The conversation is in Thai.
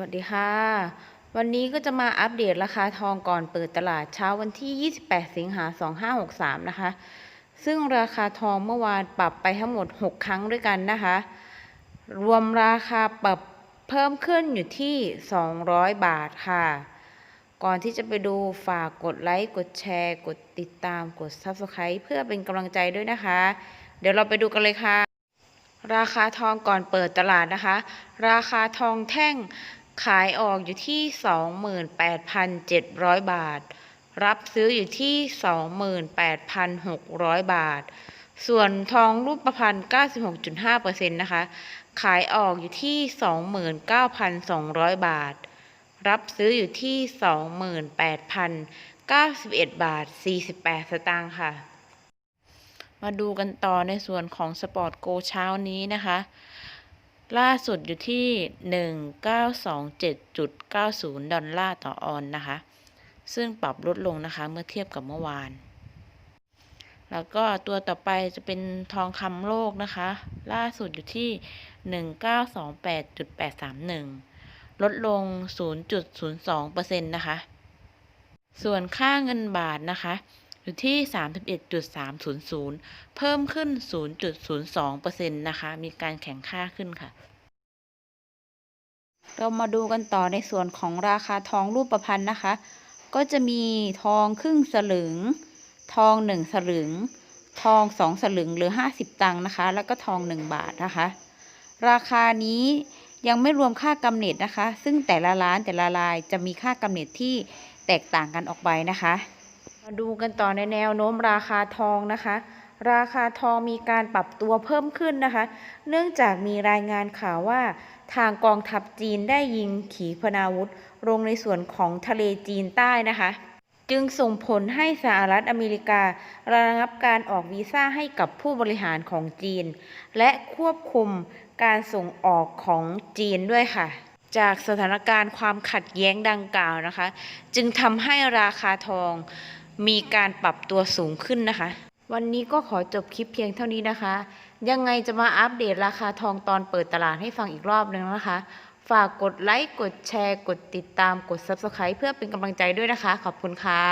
วัสดีค่ะ วันนี้ก็จะมาอัปเดตราคาทองก่อนเปิดตลาดเช้าวันที่ 28 สิงหา 2563 นะคะ ซึ่งราคาทองเมื่อวานปรับไปทั้งหมด 6 ครั้งด้วยกันนะคะ รวมราคาปรับเพิ่มขึ้นอยู่ที่ 200 บาทค่ะ ก่อนที่จะไปดูฝากกดไลค์ กดแชร์ กดติดตาม กด Subscribe เพื่อเป็นกำลังใจด้วยนะคะ เดี๋ยวเราไปดูกันเลยค่ะราคาทองก่อนเปิดตลาดนะคะ ราคาทองแท่ง ขายออกอยู่ที่ 28,700 บาท รับซื้ออยู่ที่ 28,600 บาท ส่วนทองรูปประพันธ์96.5%นะคะ ขายออกอยู่ที่ 29,200 บาท รับซื้ออยู่ที่ 28,091 บาท 48 สตางค์ค่ะ มาดูกันต่อในส่วนของสปอร์ตโกเช้านี้นะคะ ล่าสุดอยู่ที่ 1927.90 ดอลลาร์ต่อออนนะคะ ซึ่งปรับลดลงนะคะเมื่อเทียบกับเมื่อวาน แล้วก็ตัวต่อไปจะเป็นทองคำโลกนะคะ ล่าสุดอยู่ที่ 1928.831 ลดลง 0.02%นะคะ ส่วนค่าเงินบาทนะคะ อยู่ที่ 31.300 เพิ่มขึ้น 0.02%นะคะ มีการแข่งค่าขึ้นค่ะ เรามาดูกันต่อในส่วนของราคาทองรูปประพันธ์นะคะ ก็จะมีทองครึ่งสลึง ทองหนึ่งสลึง ทองสองสลึงหรือ 50 ตังค์นะคะ แล้วก็ทอง1บาทนะคะ ราคานี้ยังไม่รวมค่ากำเนิดนะคะ ซึ่งแต่ละร้านแต่ละรายจะมีค่ากำเนิดที่แตกต่างกันออกไปนะคะ มาดูกันต่อในแนวโน้มราคาทองนะคะ ราคาทองมีการปรับตัวเพิ่มขึ้นนะคะ เนื่องจากมีรายงานข่าวว่า ทางกองทัพจีนได้ยิงขีปนาวุธลงในส่วนของทะเลจีนใต้นะคะ จึงส่งผลให้สหรัฐอเมริการะงับการออกวีซ่าให้กับผู้บริหารของจีน และควบคุมการส่งออกของจีนด้วยค่ะจากสถานการณ์ความขัดแย้งดังกล่าวนะคะ จึงทำให้ราคาทอง มีการปรับตัวสูงขึ้นนะคะ วันนี้ก็ขอจบคลิปเพียงเท่านี้นะคะ ยังไงจะมาอัปเดตราคาทองตอนเปิดตลาดให้ฟังอีกรอบนึงนะคะ ฝากกดไลค์ กดแชร์ กดติดตาม กด Subscribe เพื่อเป็นกำลังใจด้วยนะคะ ขอบคุณค่ะ